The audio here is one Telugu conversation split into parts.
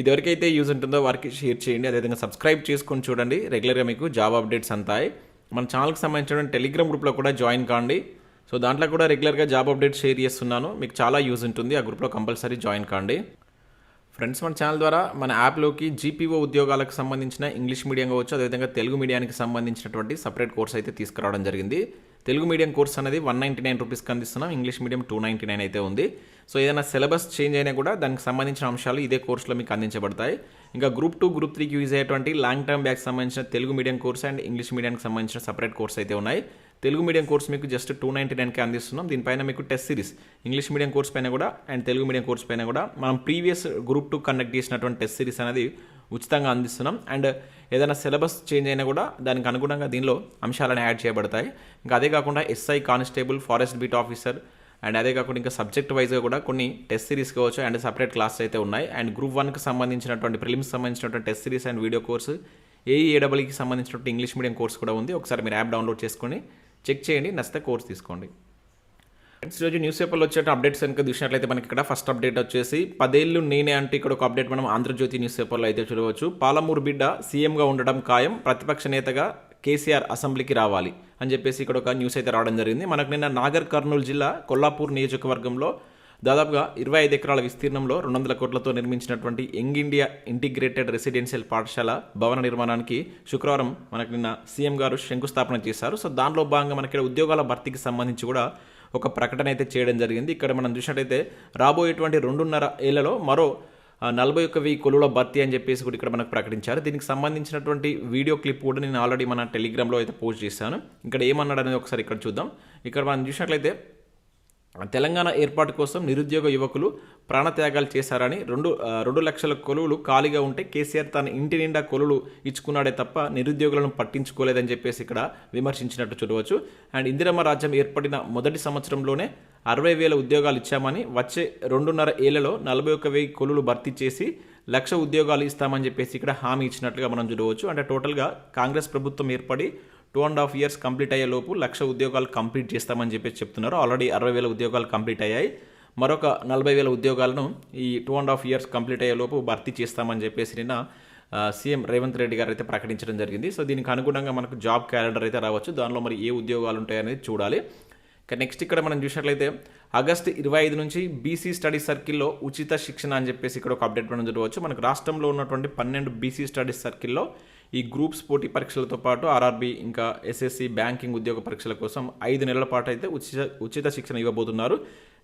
ఇది ఎవరికైతే యూజ్ ఉంటుందో వారికి షేర్ చేయండి అదేవిధంగా సబ్స్క్రైబ్ చేసుకొని చూడండి. రెగ్యులర్గా మీకు జాబ్ అప్డేట్స్ అంతాయి. మన ఛానల్కి సంబంధించిన టెలిగ్రామ్ గ్రూప్లో కూడా జాయిన్ కాండి. సో దాంట్లో కూడా రెగ్యులర్గా జాబ్ అప్డేట్ షేర్ చేస్తున్నాను. మీకు చాలా యూజ్ ఉంటుంది. ఆ గ్రూప్లో కంపల్సరీ జాయిన్ కాండి. ఫ్రెండ్స్ మన ఛానల్ ద్వారా మన యాప్లోకి జీపీఓ ఉద్యోగాలకు సంబంధించిన ఇంగ్లీష్ మీడియం కావచ్చు అదేవిధంగా తెలుగు మీడియానికి సంబంధించినటువంటి సపరేట్ కోర్స్ అయితే తీసుకురావడం జరిగింది. తెలుగు మీడియం కోర్స్ అనేది వన్ నైంటీ నైన్ రూపీస్కి అందిస్తున్నాం. English medium two ninety nine అయితే ఉంది. సో ఏదైనా సిలబస్ చేంజ్ అయినా కూడా దానికి సంబంధించిన అంశాలు ఇదే కోర్సులో మీకు అందించబడతాయి. ఇంకా గ్రూప్ టూ గ్రూప్ త్రీకి యూజ్ అయ్యేటువంటి లాంగ్ టర్మ్ బ్యాక్ సంబంధించిన Telugu medium course and English మీడియానికి సంబంధించిన సపరేట్ కోర్స్ అయితే ఉన్నాయి. తెలుగు మీడియం కోర్స్ మీకు జస్ట్ టూ నైంటీ నైన్కి అందిస్తున్నాం. దీనిపైన మీకు test series English medium course పైన కూడా అండ్ తెలుగు మీడియం కోర్స్ పైన కూడా మనం ప్రీవియస్ గ్రూప్ టూ కండక్ట్ చేసినటువంటి టెస్ట్ సిరీస్ అనేది ఉచితంగా అందిస్తున్నాం. అండ్ ఏదైనా సిలబస్ చేంజ్ అయినా కూడా దానికి అనుగుణంగా దీనిలో అంశాలను యాడ్ చేయబడతాయి. ఇంకా అదే కాకుండా SI constable forest beat officer and అదే కాకుండా ఇంకా సబ్జెక్ట్ వైజ్గా కూడా కొన్ని టెస్ట్ సిరీస్ కావచ్చు అండ్ సపరేట్ క్లాస్ అయితే ఉన్నాయి. అండ్ గ్రూప్ వన్కి సంబంధించినటువంటి ప్రిలిమ్స్ సంబంధించినటువంటి test series and video course ఏఈఏడబ్ల్యూకి సంబంధించినటువంటి ఇంగ్లీష్ మీడియం కోర్స్ కూడా ఉంది. ఒకసారి మీరు యాప్ డౌన్లోడ్ చేసుకొని చెక్ చేయండి. నచ్చితే కోర్స్ తీసుకోండి. ఫ్రెండ్స్ రోజు న్యూస్ పేపర్లో వచ్చే అప్డేట్స్ కనుక చూసినట్లయితే మనకి ఇక్కడ ఫస్ట్ అప్డేట్ వచ్చేసి పదేళ్ళు నేనే అంటే ఇక్కడ ఒక అప్డేట్ మనం ఆంధ్రజ్యోతి న్యూస్ పేపర్లో అయితే చూడవచ్చు. పాలమూరు బిడ్డ సీఎంగా ఉండడం ఖాయం ప్రతిపక్ష నేతగా కేసీఆర్ అసెంబ్లీకి రావాలి అని చెప్పేసి ఇక్కడ ఒక న్యూస్ అయితే రావడం జరిగింది. మనకు నిన్న నాగర్ కర్నూలు జిల్లా కొల్లాపూర్ నియోజకవర్గంలో దాదాపుగా ఇరవై ఐదు ఎకరాల విస్తీర్ణంలో రెండు వందల కోట్లతో నిర్మించినటువంటి యంగ్ ఇండియా ఇంటిగ్రేటెడ్ రెసిడెన్షియల్ పాఠశాల భవన నిర్మాణానికి శుక్రవారం మనకు నిన్న సీఎం గారు శంకుస్థాపన చేశారు. సో దానిలో భాగంగా మనకి ఇక్కడ ఉద్యోగాల భర్తీకి సంబంధించి కూడా ఒక ప్రకటన అయితే చేయడం జరిగింది. ఇక్కడ మనం చూసినట్టయితే రాబోయేటువంటి రెండున్నర ఏళ్ళలో మరో నలభై ఒక్క వెయ్యి కొలువుల భర్తీ అని చెప్పేసి కూడా ఇక్కడ మనకు ప్రకటించారు. దీనికి సంబంధించినటువంటి వీడియో క్లిప్ కూడా నేను ఆల్రెడీ మన టెలిగ్రామ్లో అయితే పోస్ట్ చేశాను. ఇక్కడ ఏమన్నాడు అనేది ఒకసారి ఇక్కడ చూద్దాం. ఇక్కడ మనం చూసినట్లయితే తెలంగాణ ఏర్పాటు కోసం నిరుద్యోగ యువకులు ప్రాణత్యాగాలు చేశారని రెండు రెండు లక్షల కొలువులు ఖాళీగా ఉంటే కేసీఆర్ తన ఇంటి నిండా కొలువులు ఇచ్చుకున్నాడే తప్ప నిరుద్యోగులను పట్టించుకోలేదని చెప్పేసి ఇక్కడ విమర్శించినట్టు చూడవచ్చు. అండ్ ఇందిరమ్మ రాజ్యం ఏర్పడిన మొదటి సంవత్సరంలోనే అరవై వేల ఉద్యోగాలు ఇచ్చామని వచ్చే రెండున్నర ఏళ్ళలో నలభై ఒక్క వెయ్యి కొలువులు భర్తీ చేసి లక్ష ఉద్యోగాలు ఇస్తామని చెప్పేసి ఇక్కడ హామీ ఇచ్చినట్లుగా మనం చూడవచ్చు. అంటే టోటల్గా కాంగ్రెస్ ప్రభుత్వం ఏర్పడి two and half years complete అయ్యే లోపు లక్ష ఉద్యోగాలు కంప్లీట్ చేస్తామని చెప్పేసి చెప్తున్నారు. ఆల్రెడీ అరవై వేల ఉద్యోగాలు కంప్లీట్ అయ్యాయి. మరొక నలభై వేల ఉద్యోగాలను ఈ two and half years complete అయ్యే లోపు భర్తీ చేస్తామని చెప్పేసి నిన్న సీఎం రేవంత్ రెడ్డి గారు అయితే ప్రకటించడం జరిగింది. సో దీనికి అనుగుణంగా మనకు జాబ్ క్యాలెండర్ అయితే రావచ్చు. దానిలో మరి ఏ ఉద్యోగాలు ఉంటాయనేది చూడాలి. నెక్స్ట్ ఇక్కడ మనం చూసినట్లయితే ఆగస్టు ఇరవై ఐదు నుంచి బీసీ స్టడీ సర్కిల్లో ఉచిత శిక్షణ అని చెప్పేసి ఇక్కడ ఒక అప్డేట్ మనం చూడవచ్చు. మనకు రాష్ట్రంలో ఉన్నటువంటి పన్నెండు బీసీ స్టడీ సర్కిల్లో ఈ గ్రూప్స్ పోటీ పరీక్షలతో పాటు ఆర్ఆర్బీ ఇంకా ఎస్ఎస్సి బ్యాంకింగ్ ఉద్యోగ పరీక్షల కోసం ఐదు నెలల పాటు అయితే ఉచిత ఉచిత శిక్షణ ఇవ్వబోతున్నారు.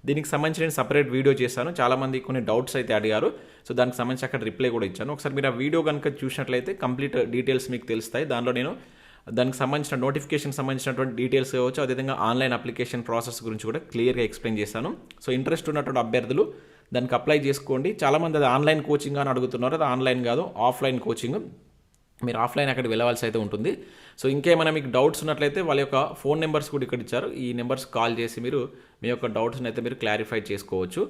దీనికి సంబంధించి నేను సపరేట్ వీడియో చేశాను. చాలామంది కొన్ని డౌట్స్ అయితే అడిగారు. సో దానికి సంబంధించి అక్కడ రిప్లై కూడా ఇచ్చాను. ఒకసారి మీరు ఆ వీడియో కనుక చూసినట్లయితే కంప్లీట్ డీటెయిల్స్ మీకు తెలుస్తాయి. దానిలో నేను దానికి సంబంధించిన నోటిఫికేషన్ సంబంధించినటువంటి డీటెయిల్స్ కావచ్చు అదేవిధంగా ఆన్లైన్ అప్లికేషన్ ప్రాసెస్ గురించి కూడా క్లియర్గా ఎక్స్ప్లెయిన్ చేశాను. సో ఇంట్రెస్ట్ ఉన్నటువంటి అభ్యర్థులు దానికి అప్లై చేసుకోండి. చాలామంది అది ఆన్లైన్ కోచింగ్ అని అడుగుతున్నారు. అది ఆన్లైన్ కాదు ఆఫ్లైన్ కోచింగ్ మీరు ఆఫ్లైన్ అక్కడ వెళ్ళవలసి అయితే ఉంటుంది. సో ఇంకేమైనా మీకు డౌట్స్ ఉన్నట్లయితే వాళ్ళ యొక్క ఫోన్ నెంబర్స్ కూడా ఇక్కడ ఇచ్చారు. ఈ నెంబర్స్ కాల్ చేసి మీరు మీ యొక్క డౌట్స్ని అయితే మీరు క్లారిఫై చేసుకోవచ్చు.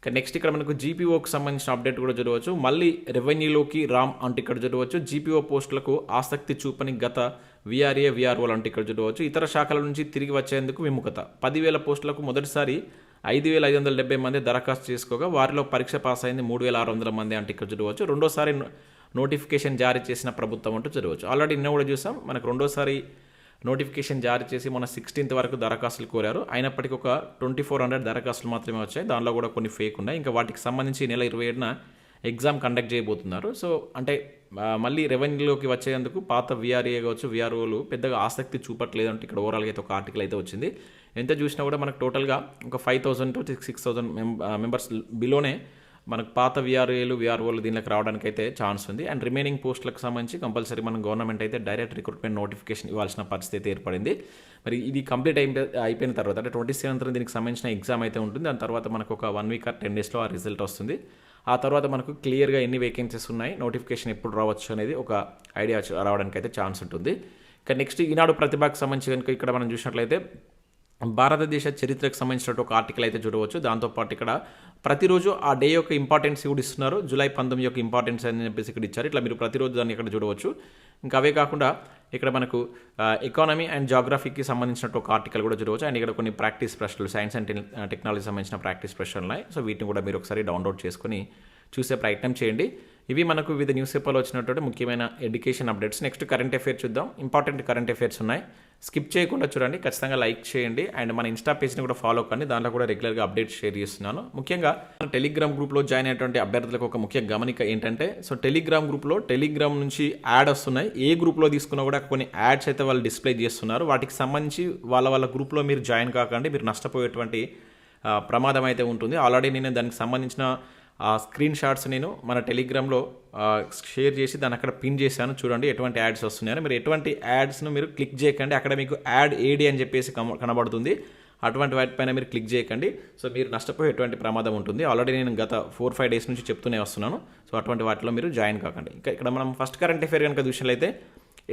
ఇక నెక్స్ట్ ఇక్కడ మనకు జీపీఓకి సంబంధించిన అప్డేట్ కూడా చూడవచ్చు మళ్ళీ రెవెన్యూలోకి రామ్ అంటే ఇక్కడ చూడవచ్చు జీపీఓ పోస్టులకు ఆసక్తి చూపని గత విఆర్ఏ విఆర్ఓలు అంటే ఇక్కడ చూడవచ్చు ఇతర శాఖల నుంచి తిరిగి వచ్చేందుకు విముఖత. పదివేల పోస్టులకు మొదటిసారి ఐదు వేల ఐదు వందల డెబ్బై మంది దరఖాస్తు చేసుకోగా వారిలో పరీక్ష పాస్ అయింది మూడు వేల ఆరు వందల మంది అంటే ఇక్కడ చూడవచ్చు రెండోసారి నోటిఫికేషన్ జారీ చేసిన ప్రభుత్వం అంటూ చదవచ్చు. ఆల్రెడీ నిన్న కూడా చూసాం మనకు రెండోసారి నోటిఫికేషన్ జారీ చేసి మన సిక్స్టీన్త్ వరకు దరఖాస్తులు కోరారు. అయినప్పటికీ ఒక ట్వంటీ ఫోర్ హండ్రెడ్ దరఖాస్తులు మాత్రమే వచ్చాయి. దానిలో కూడా కొన్ని ఫేక్ ఉన్నాయి. ఇంకా వాటికి సంబంధించి నెల ఇరవై ఏడున ఎగ్జామ్ కండక్ట్ చేయబోతున్నారు. సో అంటే మళ్ళీ రెవెన్యూలోకి వచ్చేందుకు పాత విఆర్ఏ కావచ్చు విఆర్ఓలు పెద్దగా ఆసక్తి చూపట్లేదు అంటే ఇక్కడ ఓవరాల్గా అయితే ఒక ఆర్టికల్ అయితే వచ్చింది. ఎంత చూసినా కూడా మనకు టోటల్గా ఒక five thousand to six thousand members బిలోనే మనకు పాత విఆర్ఏలు విఆర్ఓలు దీనికి రావడానికి అయితే ఛాన్స్ ఉంది. అండ్ రిమైనింగ్ పోస్టులకు సంబంధించి కంపల్సరీ మనం గవర్నమెంట్ అయితే డైరెక్ట్ రిక్రూట్మెంట్ నోటిఫికేషన్ ఇవ్వాల్సిన పరిస్థితి ఏర్పడింది. మరి ఇది కంప్లీట్ అయిపోయి అయిపోయిన తర్వాత అంటే ట్వంటీ సెవెంత్ దీనికి సంబంధించిన ఎగ్జామ్ అయితే ఉంటుంది. దాని తర్వాత మనకు ఒక వన్ వీక్ ఆర్ టెన్ డేస్లో ఆ రిజల్ట్ వస్తుంది. ఆ తర్వాత మనకు క్లియర్గా ఎన్ని వేకెన్సీస్ ఉన్నాయి నోటిఫికేషన్ ఎప్పుడు రావచ్చు అనేది ఒక ఐడియా రావడానికి అయితే ఛాన్స్ ఉంటుంది. ఇంకా నెక్స్ట్ ఈనాడు ప్రతిభకు సంబంధించి కనుక ఇక్కడ మనం చూసినట్లయితే భారతదేశ చరిత్రకు సంబంధించినటువంటి ఒక ఆర్టికల్ అయితే చూడవచ్చు. దాంతోపాటు ఇక్కడ ప్రతిరోజు ఆ డే యొక్క ఇంపార్టెన్స్ కూడా ఇస్తున్నారు. జూలై పంతొమ్మిది యొక్క ఇంపార్టెన్స్ అని చెప్పేసి ఇక్కడ ఇచ్చారు. ఇట్లా మీరు ప్రతిరోజు దాన్ని ఇక్కడ చూడవచ్చు. ఇంకా అవే కాకుండా ఇక్కడ మనకు ఎకానమీ అండ్ జాగ్రఫీకి సంబంధించిన ఒక ఆర్టికల్ కూడా చూడవచ్చు. అండ్ ఇక్కడ కొన్ని ప్రాక్టీస్ ప్రశ్నలు సైన్స్ అండ్ టెక్నాలజీ సంబంధించిన ప్రాక్టీస్ ప్రశ్నలు ఉన్నాయి. సో వీటిని కూడా మీరు ఒకసారి డౌన్లోడ్ చేసుకొని చూసే ప్రయత్నం చేయండి. ఇవి మనకు వివిధ న్యూస్ పేపర్లో వచ్చినటువంటి ముఖ్యమైన education updates next current affairs చూద్దాం. ఇంపార్టెంట్ కరెంట్ అఫేర్స్ ఉన్నాయి. స్కిప్ చేయకుండా చూడండి. ఖచ్చితంగా లైక్ చేయండి. అండ్ మన ఇన్స్టా పేజ్ని కూడా ఫాలో కండి. దాంట్లో కూడా రెగ్యులర్గా అప్డేట్స్ షేర్ చేస్తున్నాను. ముఖ్యంగా టెలిగ్రామ్ గ్రూప్లో జాయిన్ అయినటువంటి అభ్యర్థులకు ఒక ముఖ్య గమనిక ఏంటంటే సో టెలిగ్రామ్ గ్రూప్లో టెలిగ్రామ్ నుంచి యాడ్ వస్తున్నాయి. ఏ గ్రూప్లో తీసుకున్నా కూడా కొన్ని యాడ్స్ అయితే వాళ్ళు డిస్ప్లే చేస్తున్నారు. వాటికి సంబంధించి వాళ్ళ వాళ్ళ గ్రూప్లో మీరు జాయిన్ కాకండి. మీరు నష్టపోయేటువంటి ప్రమాదం అయితే ఉంటుంది. ఆల్రెడీ నేను దానికి సంబంధించిన ఆ స్క్రీన్ షాట్స్ నేను మన టెలిగ్రామ్లో షేర్ చేసి దాన్ని అక్కడ పిన్ చేశాను. చూడండి ఎటువంటి యాడ్స్ వస్తున్నాయని. మీరు ఎటువంటి యాడ్స్ను మీరు క్లిక్ చేయకండి. అక్కడ మీకు యాడ్ ఏడి అని చెప్పేసి కనబడుతుంది. అటువంటి వాటిపైన మీరు క్లిక్ చేయకండి. సో మీరు నష్టపోయే ఎటువంటి ప్రమాదం ఉంటుంది. ఆల్రెడీ నేను గత ఫోర్ ఫైవ్ డేస్ నుంచి చెప్తూనే వస్తున్నాను. సో అటువంటి వాటిలో మీరు జాయిన్ కాకండి. ఇంకా ఇక్కడ మనం ఫస్ట్ కరెంట్ అఫేర్ కనుక చూసినట్లయితే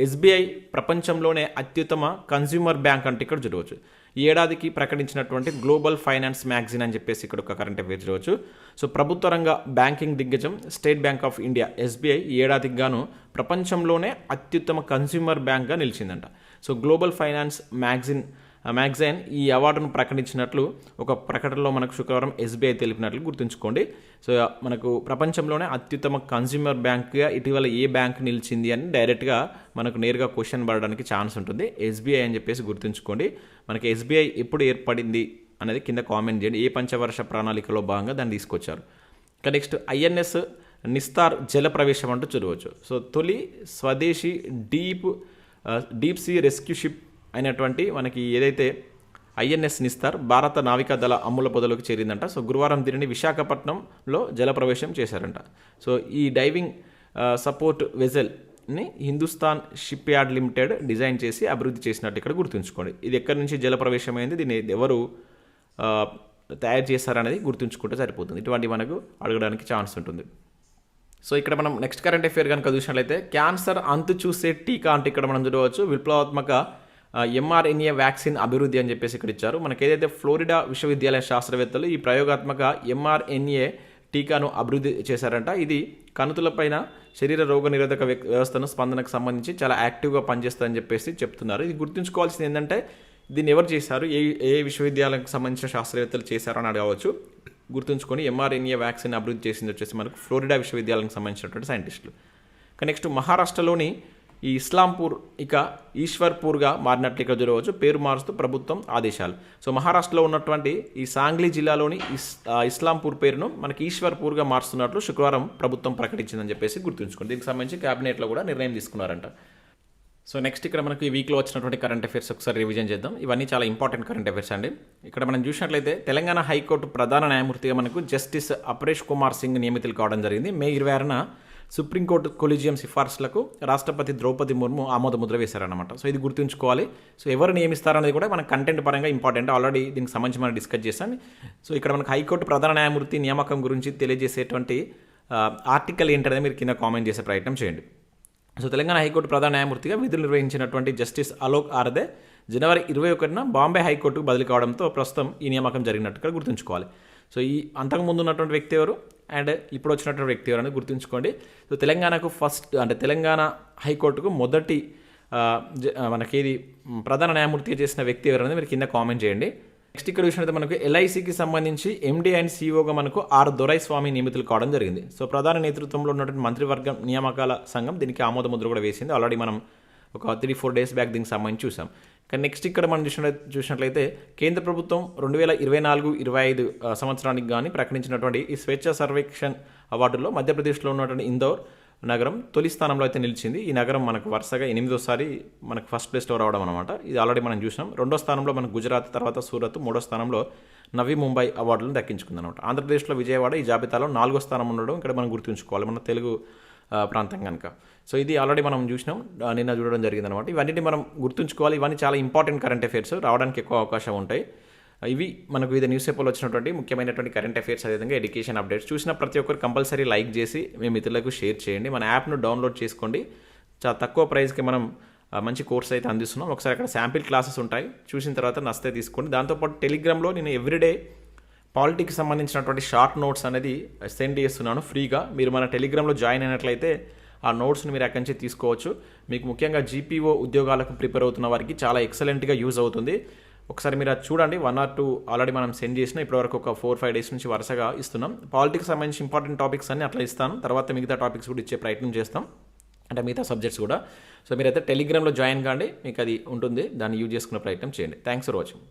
ఎస్బీఐ ప్రపంచంలోనే అత్యుత్తమ కన్స్యూమర్ బ్యాంక్ అంటే ఇక్కడ చూడవచ్చు. ఈ ఏడాదికి ప్రకటించినటువంటి గ్లోబల్ ఫైనాన్స్ మ్యాగజైన్ అని చెప్పేసి ఇక్కడ ఒక కరెంట్ అఫేర్ చూడవచ్చు. సో ప్రభుత్వ రంగ బ్యాంకింగ్ దిగ్గజం State Bank of India SBI ఈ ఏడాదికి గాను ప్రపంచంలోనే అత్యుత్తమ కన్స్యూమర్ బ్యాంక్గా నిలిచిందంట. So global finance magazine magazine ఈ అవార్డును ప్రకటించినట్లు ఒక ప్రకటనలో మనకు శుక్రవారం ఎస్బీఐ తెలిపినట్లు గుర్తుంచుకోండి. సో మనకు ప్రపంచంలోనే అత్యుత్తమ కన్స్యూమర్ బ్యాంక్గా ఇటీవల ఏ బ్యాంక్ నిలిచింది అని డైరెక్ట్గా మనకు నేరుగా క్వశ్చన్ పడడానికి ఛాన్స్ ఉంటుంది. ఎస్బీఐ అని చెప్పేసి గుర్తుంచుకోండి. మనకి ఎస్బీఐ ఎప్పుడు ఏర్పడింది అనేది కింద కామెంట్ చేయండి. ఏ పంచవర్ష ప్రణాళికలో భాగంగా దాన్ని తీసుకొచ్చారు. ఇంకా నెక్స్ట్ ఐఎన్ఎస్ నిస్తార్ జల ప్రవేశం అంటూ చూడవచ్చు సో తొలి స్వదేశీ deep deep sea rescue ship అయినటువంటి మనకి ఏదైతే ఐఎన్ఎస్ నిస్తార్ భారత నావికా దళ అమ్ముల పొదలోకి చేరిందంట. సో గురువారం దీనిని విశాఖపట్నంలో జలప్రవేశం చేశారంట. సో ఈ డైవింగ్ సపోర్ట్ వెజల్ని Hindustan ship yard limited design చేసి అభివృద్ధి చేసినట్టు ఇక్కడ గుర్తుంచుకోండి. ఇది ఎక్కడి నుంచి జలప్రవేశమైంది? దీన్ని ఎవరు తయారు చేశారనేది గుర్తుంచుకుంటే సరిపోతుంది. ఇటువంటి మనకు అడగడానికి ఛాన్స్ ఉంటుంది. సో ఇక్కడ మనం నెక్స్ట్ కరెంట్ అఫేర్ కనుక చూసినట్లయితే క్యాన్సర్ అంతు చూసే టీకా అంటే ఇక్కడ మనం చూడవచ్చు. విప్లవాత్మక ఎంఆర్ఎన్ఏ వ్యాక్సిన్ అభివృద్ధి అని చెప్పేసి ఇక్కడ ఇచ్చారు. మనకి ఏదైతే ఫ్లోరిడా విశ్వవిద్యాలయ శాస్త్రవేత్తలు ఈ ప్రయోగాత్మక ఎంఆర్ఎన్ఏ టీకాను అభివృద్ధి చేశారంట ఇది కణుతులపైన శరీర రోగ నిరోధక వ్యక్- వ్యవస్థను స్పందనకు సంబంధించి చాలా యాక్టివ్గా పనిచేస్తుందని చెప్పేసి చెప్తున్నారు. ఇది గుర్తుంచుకోవాల్సింది ఏంటంటే దీన్ని ఎవరు చేశారు? ఏ ఏ విశ్వవిద్యాలయానికి సంబంధించిన శాస్త్రవేత్తలు చేశారు అని అడగవచ్చు. గుర్తుంచుకొని ఎంఆర్ఎన్ఏ వ్యాక్సిన్ అభివృద్ధి చేసింది వచ్చేసి మనకు ఫ్లోరిడా విశ్వవిద్యాలయానికి సంబంధించినటువంటి సైంటిస్టులు. నెక్స్ట్ మహారాష్ట్రలోని ఈ ఇస్లాంపూర్ ఇక ఈశ్వర్పూర్గా మారినట్లు ఇక్కడ చూడవచ్చు. పేరు మారుస్తూ ప్రభుత్వం ఆదేశాలు. సో మహారాష్ట్రలో ఉన్నటువంటి ఈ సాంగ్లీ జిల్లాలోని ఇస్ ఇస్లాంపూర్ పేరును మనకి ఈశ్వర్పూర్గా మారుస్తున్నట్లు శుక్రవారం ప్రభుత్వం ప్రకటించిందని చెప్పేసి గుర్తుంచుకోండి. దీనికి సంబంధించి క్యాబినెట్లో కూడా నిర్ణయం తీసుకున్నారంట. సో నెక్స్ట్ ఇక్కడ మనకు ఈ వీక్లో వచ్చినటువంటి కరెంట్ అఫైర్స్ ఒకసారి రివిజన్ చేద్దాం. ఇవన్నీ చాలా ఇంపార్టెంట్ కరెంట్ అఫైర్స్ అండి. ఇక్కడ మనం చూసినట్లయితే తెలంగాణ హైకోర్టు ప్రధాన న్యాయమూర్తిగా మనకు జస్టిస్ అపరేష్ కుమార్ సింగ్ నియమితులు కావడం జరిగింది. మే ఇరవై ఆరున సుప్రీంకోర్టు కొలిజియం సిఫార్సులకు రాష్ట్రపతి ద్రౌపది ముర్ము ఆమోద ముద్ర వేశారనమాట సో ఇది గుర్తుంచుకోవాలి. సో ఎవరు నియమిస్తారనేది కూడా మన కంటెంట్ పరంగా ఇంపార్టెంట్ ఆల్రెడీ దీనికి సంబంధించి మనం డిస్కస్ చేశాం. సో ఇక్కడ మనకు హైకోర్టు ప్రధాన న్యాయమూర్తి నియామకం గురించి తెలియజేసేటువంటి ఆర్టికల్ ఏంటనేది మీరు కింద కామెంట్ చేసే ప్రయత్నం చేయండి. సో తెలంగాణ హైకోర్టు ప్రధాన న్యాయమూర్తిగా విధులు నిర్వహించినటువంటి జస్టిస్ అలోక్ ఆర్దే జనవరి ఇరవై ఒకటిన బాంబే హైకోర్టుకు బదిలీ కావడంతో ప్రస్తుతం ఈ నియామకం జరిగినట్టుగా గుర్తుంచుకోవాలి. సో ఈ అంతకుముందు ఉన్నటువంటి వ్యక్తి ఎవరు? అండ్ ఇప్పుడు వచ్చినటువంటి వ్యక్తి ఎవరని అనేది గుర్తుంచుకోండి. సో తెలంగాణకు ఫస్ట్ అంటే తెలంగాణ హైకోర్టుకు మొదటి మనకి జ- ప్రధాన న్యాయమూర్తిగా చేసిన వ్యక్తి ఎవరనేది మీరు కింద కామెంట్ చేయండి. నెక్స్ట్ ఇక్కడ అయితే మనకు ఎల్ఐసికి సంబంధించి ఎండీ అండ్ సీఈఓగా మనకు ఆర్ దొరై స్వామి నియమితులు కావడం జరిగింది. సో ప్రధాన నేతృత్వంలో ఉన్నటువంటి మంత్రివర్గం నియామకాల సంఘం దీనికి ఆమోద ముద్ర కూడా వేసింది. ఆల్రెడీ మనం ఒక త్రీ ఫోర్ డేస్ బ్యాక్ దీనికి సంబంధించి చూసాం కానీ నెక్స్ట్ ఇక్కడ మనం చూసిన చూసినట్లయితే కేంద్ర ప్రభుత్వం రెండు వేల ఇరవై నాలుగు ఇరవై ఐదు సంవత్సరానికి కానీ ప్రకటించినటువంటి ఈ స్వేచ్ఛ సర్వేక్షణ్ అవార్డులో మధ్యప్రదేశ్లో ఉన్నటువంటి ఇందోర్ నగరం తొలి స్థానంలో అయితే నిలిచింది. ఈ నగరం మనకు వరుసగా ఎనిమిదోసారి మనకు ఫస్ట్ ప్లేస్లో రావడం అనమాట ఇది ఆల్రెడీ మనం చూసినాం. రెండో స్థానంలో మనకు గుజరాత్ తర్వాత సూరత్ మూడో స్థానంలో నవీ ముంబై అవార్డులను దక్కించుకుంది అనమాట ఆంధ్రప్రదేశ్లో విజయవాడ ఈ జాబితాలో నాలుగో స్థానం ఉండడం ఇక్కడ మనం గుర్తుంచుకోవాలి. మన తెలుగు ప్రాంతం కనుక. సో ఇది ఆల్రెడీ మనం చూసినాం. నిన్న చూడడం జరిగింది అనమాట ఇవన్నీ మనం గుర్తుంచుకోవాలి. ఇవన్నీ చాలా ఇంపార్టెంట్ కరెంట్ అఫైర్స్ రావడానికి ఎక్కువ అవకాశం ఉంటాయి. ఇవి మనకు వివిధ న్యూస్ పేపర్లో వచ్చినటువంటి ముఖ్యమైనటువంటి కరెంట్ అఫైర్స్ అదేవిధంగా ఎడ్యుకేషన్ అప్డేట్స్ చూసిన ప్రతి ఒక్కరు కంపల్సరీ లైక్ చేసి మీ మిత్రులకు షేర్ చేయండి. మన యాప్ను డౌన్లోడ్ చేసుకోండి. చాలా తక్కువ ప్రైస్కి మనం మంచి కోర్స్ అయితే అందిస్తున్నాం. ఒకసారి అక్కడ శాంపిల్ క్లాసెస్ ఉంటాయి. చూసిన తర్వాత నస్తే తీసుకోండి. దాంతోపాటు టెలిగ్రామ్లో నేను ఎవ్రీడే పాలిటిక్స్ సంబంధించినటువంటి షార్ట్ నోట్స్ అనేది సెండ్ చేస్తున్నాను ఫ్రీగా. మీరు మన టెలిగ్రామ్లో జాయిన్ అయినట్లయితే ఆ నోట్స్ని మీరు అక్కడి నుంచి తీసుకోవచ్చు. మీకు ముఖ్యంగా జీపీఓ ఉద్యోగాలకు ప్రిపేర్ అవుతున్న వారికి చాలా ఎక్సలెంట్గా యూజ్ అవుతుంది. ఒకసారి మీరు అది చూడండి. వన్ ఆర్ టూ ఆల్రెడీ మనం సెండ్ చేసిన ఇప్పటివరకు ఒక ఫోర్ ఫైవ్ డేస్ నుంచి వరుసగా ఇస్తున్నాం. పాలిటిక్స్ సంబంధించి ఇంపార్టెంట్ టాపిక్స్ అన్ని అట్లా ఇస్తాను. తర్వాత మిగతా టాపిక్స్ కూడా ఇచ్చే ప్రయత్నం చేస్తాం. అంటే మిగతా సబ్జెక్ట్స్ కూడా. సో మీరైతే టెలిగ్రామ్లో జాయిన్ కాండి. మీకు అది ఉంటుంది. దాన్ని యూజ్ చేసుకునే ప్రయత్నం చేయండి. Thanks for watching.